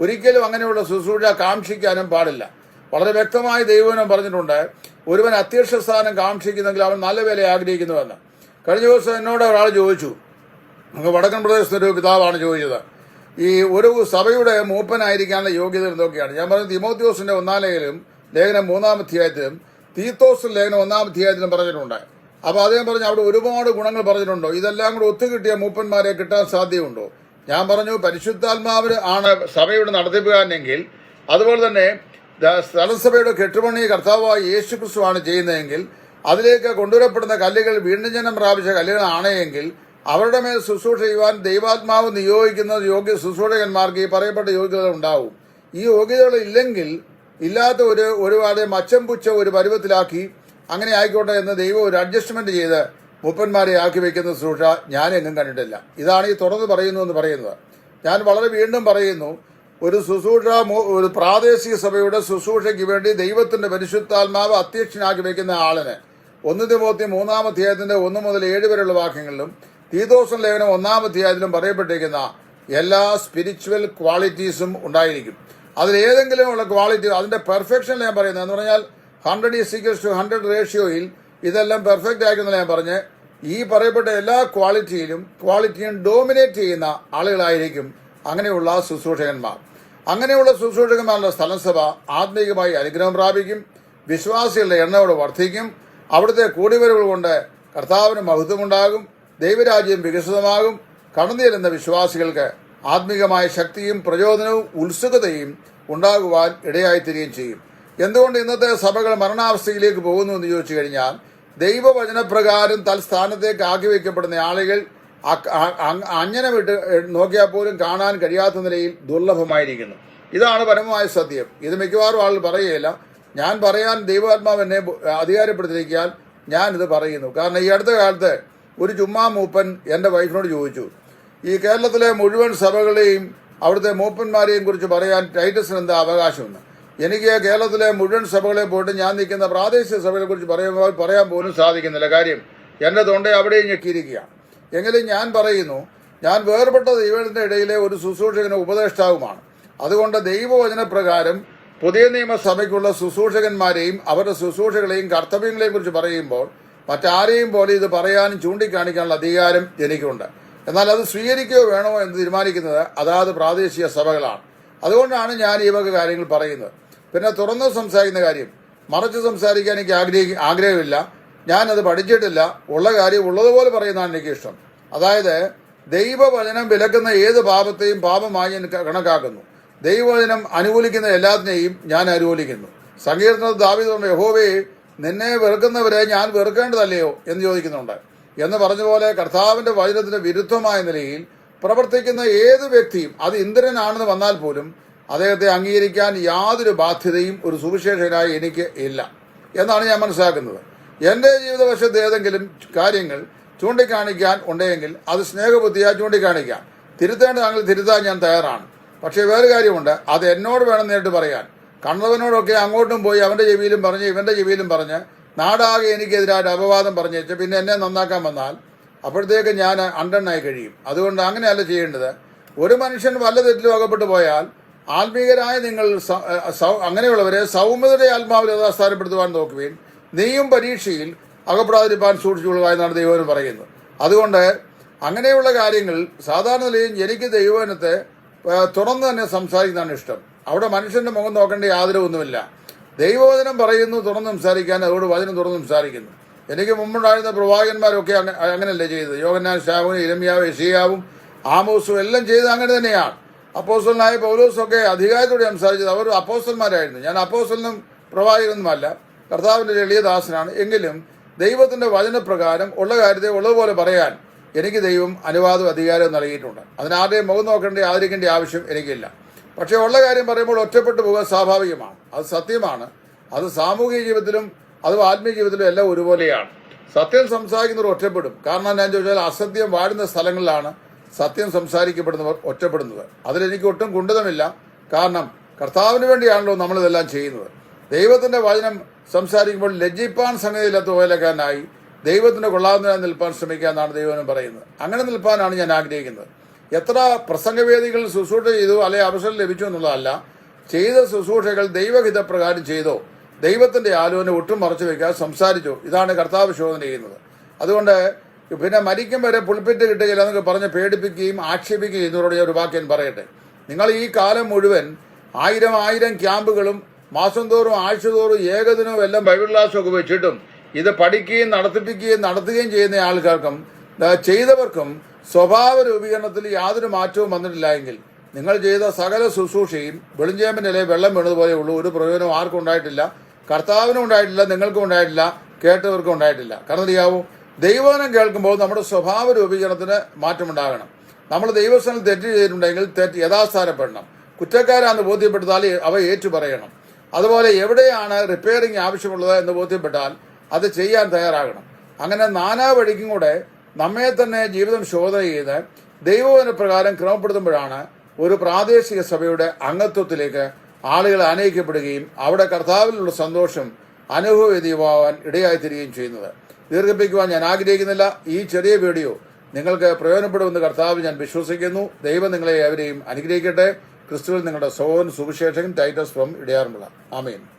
ഒരിക്കലും അങ്ങനെയുള്ള ശുശ്രൂഷ കാക്ഷിക്കാനും പാടില്ല. വളരെ വ്യക്തമായി ദൈവനം പറഞ്ഞിട്ടുണ്ട് ഒരുവൻ അധ്യക്ഷ സ്ഥാനം കാക്ഷിക്കുന്നെങ്കിൽ അവൻ നല്ല വില ആഗ്രഹിക്കുന്നുവെന്ന്. കഴിഞ്ഞ ദിവസം എന്നോട് ഒരാൾ ചോദിച്ചു നമുക്ക് വടക്കൻ പ്രദേശത്തെ ഒരു പിതാവാണ് ചോദിച്ചത് ഈ ഒരു സഭയുടെ മൂപ്പനായിരിക്കാനുള്ള യോഗ്യത എന്തൊക്കെയാണ്? ഞാൻ പറഞ്ഞു തിമോത്യോസിന്റെ ഒന്നാം ലേഖനം ലേഖനം മൂന്നാം അധ്യായത്തിലും തീത്തോസ് ലേഖനം ഒന്നാം അധ്യായത്തിലും പറഞ്ഞിട്ടുണ്ട്. അപ്പൊ അദ്ദേഹം പറഞ്ഞു അവിടെ ഒരുപാട് ഗുണങ്ങൾ പറഞ്ഞിട്ടുണ്ടോ? ഇതെല്ലാം കൂടെ ഒത്തുകിട്ടിയ മൂപ്പന്മാരെ കിട്ടാൻ സാധ്യതയുണ്ടോ? ഞാൻ പറഞ്ഞു പരിശുദ്ധാത്മാവ് ആണ് സഭയുടെ നടത്തിപ്പുകാരനെങ്കിൽ അതുപോലെ തന്നെ സ്ഥലസഭയുടെ കെട്ടുപണി കർത്താവായ യേശു ക്രിസ്തുവാണ് ചെയ്യുന്നതെങ്കിൽ അതിലേക്ക് കൊണ്ടുവരപ്പെടുന്ന കല്ലുകൾ വീണ്ടും ജനം പ്രാപിച്ച കല്ലുകളാണ് എങ്കിൽ അവരുടെ മേൽ ശുശ്രൂഷ ചെയ്യുവാൻ ദൈവാത്മാവ് നിയോഗിക്കുന്ന യോഗ്യ ശുശ്രൂഷകന്മാർക്ക് ഈ പറയപ്പെട്ട യോഗ്യതകൾ ഉണ്ടാവും. ഈ യോഗ്യതകൾ ഇല്ലെങ്കിൽ ഇല്ലാത്ത ഒരു ഒരുപാട് മച്ചം പുച്ച ഒരു പരുവത്തിലാക്കി അങ്ങനെ ആയിക്കോട്ടെ എന്ന് ദൈവം ഒരു അഡ്ജസ്റ്റ്മെന്റ് ചെയ്ത് മുപ്പന്മാരെ ആക്കി വെക്കുന്ന ശുശ്രൂഷ ഞാൻ എങ്ങും കണ്ടിട്ടില്ല. ഇതാണ് ഈ തുറന്ന് പറയുന്നു എന്ന് പറയുന്നത്. ഞാൻ വളരെ വീണ്ടും പറയുന്നു ഒരു ശുശ്രൂഷ ഒരു പ്രാദേശിക സഭയുടെ ശുശ്രൂഷയ്ക്ക് വേണ്ടി ദൈവത്തിന്റെ പരിശുദ്ധാത്മാവ് അധ്യക്ഷനാക്കി വെക്കുന്ന ആളിന് ഒന്ന് തിമോത്തി മൂന്നാം അധ്യായത്തിന്റെ ഒന്ന് മുതൽ ഏഴ് വരെയുള്ള വാക്യങ്ങളിലും തീതോസം ലേഖനം ഒന്നാം അധ്യായത്തിലും പറയപ്പെട്ടിരിക്കുന്ന എല്ലാ സ്പിരിച്വൽ ക്വാളിറ്റീസും ഉണ്ടായിരിക്കും. അതിൽ ഏതെങ്കിലും ഉള്ള ക്വാളിറ്റി അതിന്റെ പെർഫെക്ഷൻ ഞാൻ പറയുന്നത് എന്ന് പറഞ്ഞാൽ hundred is equals to hundred റേഷ്യോയിൽ ഇതെല്ലാം പെർഫെക്റ്റ് ആയിരിക്കുന്ന ഞാൻ പറഞ്ഞ്. ഈ പറയപ്പെട്ട എല്ലാ ക്വാളിറ്റിയിലും ക്വാളിറ്റിയും ഡോമിനേറ്റ് ചെയ്യുന്ന ആളുകളായിരിക്കും അങ്ങനെയുള്ള ശുശ്രൂഷകന്മാർ. അങ്ങനെയുള്ള ശുശ്രൂഷകന്മാരുടെ സ്ഥലസഭ ആത്മീയമായി അനുഗ്രഹം പ്രാപിക്കും വിശ്വാസികളുടെ എണ്ണയോട് വർദ്ധിക്കും അവിടുത്തെ കൂടിവരവ് കൊണ്ട് കർത്താവിന് മഹത്വമുണ്ടാകും ദൈവരാജ്യം വികസിതമാകും കടന്നുചെല്ലുന്ന വിശ്വാസികൾക്ക് ആത്മീകമായ ശക്തിയും പ്രചോദനവും ഉത്സുകതയും ഉണ്ടാകുവാൻ ഇടയായിത്തീരുകയും ചെയ്യും. എന്തുകൊണ്ട് ഇന്നത്തെ സഭകൾ മരണാവസ്ഥയിലേക്ക് പോകുന്നു എന്ന് ചോദിച്ചു കഴിഞ്ഞാൽ ദൈവവചനപ്രകാരം തൽസ്ഥാനത്തേക്ക് ആക്കി വയ്ക്കപ്പെടുന്ന ആളുകൾ അ- അ- അ- അങ്ങനെ വിട്ട് നോക്കിയാൽ പോലും കാണാൻ കഴിയാത്ത നിലയിൽ ദുർലഭമായിരിക്കുന്നു. ഇതാണ് പരമമായ സത്യം. ഇത് മിക്കവാറും ആളുകൾ പറയുകയില്ല. ഞാൻ പറയാൻ ദൈവാത്മാവ് എന്നെ അധികാരപ്പെടുത്തിയിരിക്കാൻ ഇത് പറയുന്നു. കാരണം ഈ അടുത്ത കാലത്ത് ഒരു ചുമ്മാ മൂപ്പൻ എന്റെ വൈഫിനോട് ചോദിച്ചു ഈ കേരളത്തിലെ മുഴുവൻ സഭകളെയും അവിടുത്തെ മൂപ്പന്മാരെയും കുറിച്ച് പറയാൻ ടൈറ്റസിന് എന്താ അവകാശമെന്ന് എനിക്ക് കേരളത്തിലെ മുഴുവൻ സഭകളെ പോയിട്ട് ഞാൻ നിൽക്കുന്ന പ്രാദേശിക സഭകളെ കുറിച്ച് പറയുമ്പോൾ പറയാൻ പോലും സാധിക്കുന്നില്ല. കാര്യം എന്റെ തൊണ്ട അവിടെയും ഞെക്കിയിരിക്കുകയാണ് എങ്കിലും ഞാൻ പറയുന്നു ഞാൻ വേർപെട്ട ദൈവത്തിന്റെ ഇടയിലെ ഒരു ശുശ്രൂഷകനും ഉപദേഷ്ടാവുമാണ്. അതുകൊണ്ട് ദൈവവചനപ്രകാരം പുതിയ നിയമസഭയ്ക്കുള്ള ശുശ്രൂഷകന്മാരെയും അവരുടെ ശുശ്രൂഷകളെയും കർത്തവ്യങ്ങളെയും കുറിച്ച് പറയുമ്പോൾ മറ്റാരെയും പോലെ ഇത് പറയാനും ചൂണ്ടിക്കാണിക്കാനുള്ള അധികാരം എനിക്കുണ്ട്. എന്നാൽ അത് സ്വീകരിക്കുകയോ വേണോ എന്ന് തീരുമാനിക്കുന്നത് അതാത് പ്രാദേശിക സഭകളാണ്. അതുകൊണ്ടാണ് ഞാൻ ഈ വക കാര്യങ്ങൾ പറയുന്നത്. പിന്നെ തുറന്ന് സംസാരിക്കുന്ന കാര്യം. മറച്ച് സംസാരിക്കാൻ എനിക്ക് ആഗ്രഹി ആഗ്രഹമില്ല. ഞാനത് പഠിച്ചിട്ടില്ല. ഉള്ള കാര്യം ഉള്ളതുപോലെ പറയുന്നതാണ് എനിക്കിഷ്ടം. അതായത് ദൈവവചനം വിലക്കുന്ന ഏത് പാപത്തെയും പാപമായി കണക്കാക്കുന്നു. ദൈവവചനം അനുകൂലിക്കുന്ന എല്ലാത്തിനെയും ഞാൻ അനുകൂലിക്കുന്നു. സങ്കീർത്തന ദാവിദുണ്ട് യഹോവേ നിന്നെ വെറുക്കുന്നവരെ ഞാൻ വെറുക്കേണ്ടതല്ലയോ? എന്ന് ചോദിക്കുന്നുണ്ട്. എന്ന് പറഞ്ഞ പോലെ കർത്താവിന്റെ വചനത്തിന് വിരുദ്ധമായ നിലയിൽ പ്രവർത്തിക്കുന്ന ഏത് വ്യക്തിയും അത് ഇന്ദ്രനാണെന്ന് വന്നാൽ പോലും അദ്ദേഹത്തെ അംഗീകരിക്കാൻ യാതൊരു ബാധ്യതയും ഒരു സുവിശേഷകനായി എനിക്ക് ഇല്ല. എന്നാണ് ഞാൻ മനസ്സിലാക്കുന്നത്. എന്റെ ജീവിതവശത്ത് ഏതെങ്കിലും കാര്യങ്ങൾ ചൂണ്ടിക്കാണിക്കാൻ ഉണ്ടെങ്കിൽ അത് സ്നേഹബുദ്ധിയാ ചൂണ്ടിക്കാണിക്കാം. തിരുത്തേണ്ടതാണെങ്കിൽ തിരുത്താൻ ഞാൻ തയ്യാറാണ്. പക്ഷേ വേറെ കാര്യമുണ്ട്. അത് എന്നോട് വേണം നേരിട്ട് പറയാൻ. കണ്ണവനോടൊക്കെ അങ്ങോട്ടും പോയി അവന്റെ ചെവിയിലും പറഞ്ഞ് ഇവന്റെ ചെവിയിലും പറഞ്ഞ് നാടാകെ എനിക്കെതിരായിട്ട് അപവാദം പറഞ്ഞേച്ച് പിന്നെ എന്നെ നന്നാക്കാൻ വന്നാൽ അപ്പോഴത്തേക്ക് ഞാൻ അണ്ടണ്ണായി കഴിയും. അതുകൊണ്ട് അങ്ങനെയല്ല ചെയ്യേണ്ടത്. ഒരു മനുഷ്യൻ വല്ല തെറ്റിലും അകപ്പെട്ടു പോയാൽ ആത്മീയരായ നിങ്ങൾ അങ്ങനെയുള്ളവരെ സൗമ്യതയുടെ ആത്മാവിൽ യഥാസ്ഥാനപ്പെടുത്തുവാൻ നോക്കുകയും നീയും പരീക്ഷയിൽ അകപ്പെടാതിരിപ്പാൻ സൂക്ഷിച്ചുകൊള്ളുക എന്നാണ് ദൈവം പറയുന്നത്. അതുകൊണ്ട് അങ്ങനെയുള്ള കാര്യങ്ങൾ സാധാരണ നിലയിൽ എനിക്ക് ദൈവവനത്തെ തുറന്നു തന്നെ സംസാരിക്കുന്നതാണ് ഇഷ്ടം. അവിടെ മനുഷ്യന്റെ മുഖം നോക്കേണ്ട യാതൊരു ഒന്നുമില്ല ദൈവവചനം പറയുന്നു തുറന്ന് സംസാരിക്കാൻ അതോട് വചനം തുറന്ന് സംസാരിക്കുന്നു. എനിക്ക് മുമ്പുണ്ടായിരുന്ന പ്രവാചകന്മാരൊക്കെ അങ്ങനെ അങ്ങനെയല്ലേ ചെയ്തത്. യോഗനാൻ ഷാവും ഇരമ്യാവും യഷിയാവും ആമോസും എല്ലാം ചെയ്തത് അങ്ങനെ തന്നെയാണ്. അപ്പോസ്റ്റലനായ പൗലോസൊക്കെ അധികാരത്തോടെ സംസാരിച്ചത് അവർ അപ്പോസ്റ്റന്മാരായിരുന്നു ഞാൻ അപ്പോസ്റ്റലിനും പ്രവാചകനൊന്നുമല്ല കർത്താവിന്റെ എളിയ ദാസനാണ്. എങ്കിലും ദൈവത്തിന്റെ വചനപ്രകാരം ഉള്ള കാര്യത്തെ ഉള്ളതുപോലെ പറയാൻ എനിക്ക് ദൈവം അനുവാദവും അധികാരവും നൽകിയിട്ടുണ്ട്. അതിനാരുടെയും മുഖം നോക്കേണ്ട ആദരിക്കേണ്ട ആവശ്യം എനിക്കില്ല. പക്ഷേ ഉള്ള കാര്യം പറയുമ്പോൾ ഒറ്റപ്പെട്ടു പോകാൻ സ്വാഭാവികമാണ്. അത് സത്യമാണ്. അത് സാമൂഹിക ജീവിതത്തിലും അതും ആത്മീയ ജീവിതത്തിലും എല്ലാം ഒരുപോലെയാണ്. സത്യം സംസാരിക്കുന്നവർ ഒറ്റപ്പെടും. കാരണം ഞാൻ ചോദിച്ചാൽ അസത്യം വാഴുന്ന സ്ഥലങ്ങളിലാണ് സത്യം സംസാരിക്കപ്പെടുന്നവർ ഒറ്റപ്പെടുന്നത് അതിലെനിക്ക് ഒട്ടും കുണ്ടതമില്ല കാരണം കർത്താവിന് വേണ്ടിയാണല്ലോ നമ്മളിതെല്ലാം ചെയ്യുന്നത്. ദൈവത്തിന്റെ വചനം സംസാരിക്കുമ്പോൾ ലജ്ജിപ്പാൻ സംഗതിയില്ലാത്ത പോലെക്കാനായി ദൈവത്തിന് കൊള്ളാവുന്നതിനായി നിൽപ്പാൻ ശ്രമിക്കാന്നാണ് ദൈവം പറയുന്നത്. അങ്ങനെ നിൽപ്പാനാണ് ഞാൻ ആഗ്രഹിക്കുന്നത്. എത്ര പ്രസംഗവേദികൾ ശുശ്രൂഷ ചെയ്തു അല്ലെ അവസരം ലഭിച്ചു എന്നുള്ളതല്ല ചെയ്ത ശുശ്രൂഷകൾ ദൈവഹിതപ്രകാരം ചെയ്തോ ദൈവത്തിന്റെ ആലോചന ഒട്ടും മറച്ചു വെക്കാതെ സംസാരിച്ചോ ഇതാണ് കർത്താവ് ശോധന ചെയ്യുന്നത്. അതുകൊണ്ട് പിന്നെ മരിക്കും വരെ പുളിപ്പിറ്റ് കിട്ടുകയില്ല എന്നൊക്കെ പറഞ്ഞ് പേടിപ്പിക്കുകയും ആക്ഷേപിക്കുകയും ചെയ്യുന്നവരോട് ഞാൻ ഒരു ഞാൻ പറയട്ടെ. നിങ്ങൾ ഈ കാലം മുഴുവൻ ആയിരം ആയിരം ക്യാമ്പുകളും മാസം തോറും ആഴ്ച തോറും ഏകദിനവും എല്ലാം ബൈബിൾ ക്ലാസ്സും ഒക്കെ വെച്ചിട്ടും ഇത് പഠിക്കുകയും നടത്തിപ്പിക്കുകയും നടത്തുകയും ചെയ്യുന്ന ആൾക്കാർക്കും ചെയ്തവർക്കും സ്വഭാവ രൂപീകരണത്തിൽ യാതൊരു മാറ്റവും വന്നിട്ടില്ല എങ്കിൽ നിങ്ങൾ ചെയ്ത സകല ശുശ്രൂഷയും വെളിഞ്ചേമ്പിനിലെ വെള്ളം വീണതുപോലെ ഉള്ളൂ. ഒരു പ്രയോജനം ആർക്കും ഉണ്ടായിട്ടില്ല. കർത്താവിനും ഉണ്ടായിട്ടില്ല നിങ്ങൾക്കും ഉണ്ടായിട്ടില്ല കേട്ടവർക്കും ഉണ്ടായിട്ടില്ല. കാരണം അറിയാവൂ ദൈവനം കേൾക്കുമ്പോൾ നമ്മുടെ സ്വഭാവ രൂപീകരണത്തിന് മാറ്റമുണ്ടാകണം. നമ്മൾ ദൈവസ്ഥാനം തെറ്റ് ചെയ്തിട്ടുണ്ടെങ്കിൽ തെറ്റ് യഥാസ്ഥാനപ്പെടണം. കുറ്റക്കാരാന്ന് ബോധ്യപ്പെട്ടാൽ അവ ഏറ്റുപറയണം. അതുപോലെ എവിടെയാണ് റിപ്പയറിംഗ് ആവശ്യമുള്ളത് എന്ന് ബോധ്യപ്പെട്ടാൽ അത് ചെയ്യാൻ തയ്യാറാകണം. അങ്ങനെ നാനാ വഴിക്കും കൂടെ നമ്മെ തന്നെ ജീവിതം ശോധന ചെയ്ത് ദൈവവചന പ്രകാരം ക്രമപ്പെടുത്തുമ്പോഴാണ് ഒരു പ്രാദേശിക സഭയുടെ അംഗത്വത്തിലേക്ക് ആളുകൾ അനയിക്കപ്പെടുകയും അവിടെ കർത്താവിലുള്ള സന്തോഷം അനുഭവവേദ്യമാവാൻ ഇടയായിത്തീരുകയും ചെയ്യുന്നത്. ദീർഘിപ്പിക്കുവാൻ ഞാൻ ആഗ്രഹിക്കുന്നില്ല. ഈ ചെറിയ വീഡിയോ നിങ്ങൾക്ക് പ്രയോജനപ്പെടുമെന്ന് കർത്താവ് ഞാൻ വിശ്വസിക്കുന്നു. ദൈവം നിങ്ങളെ അവരെയും അനുഗ്രഹിക്കട്ടെ. ക്രിസ്തുവിൽ നിങ്ങളുടെ soan Suviseshakan Titus from ഇടയാറുമുള്ള Amin.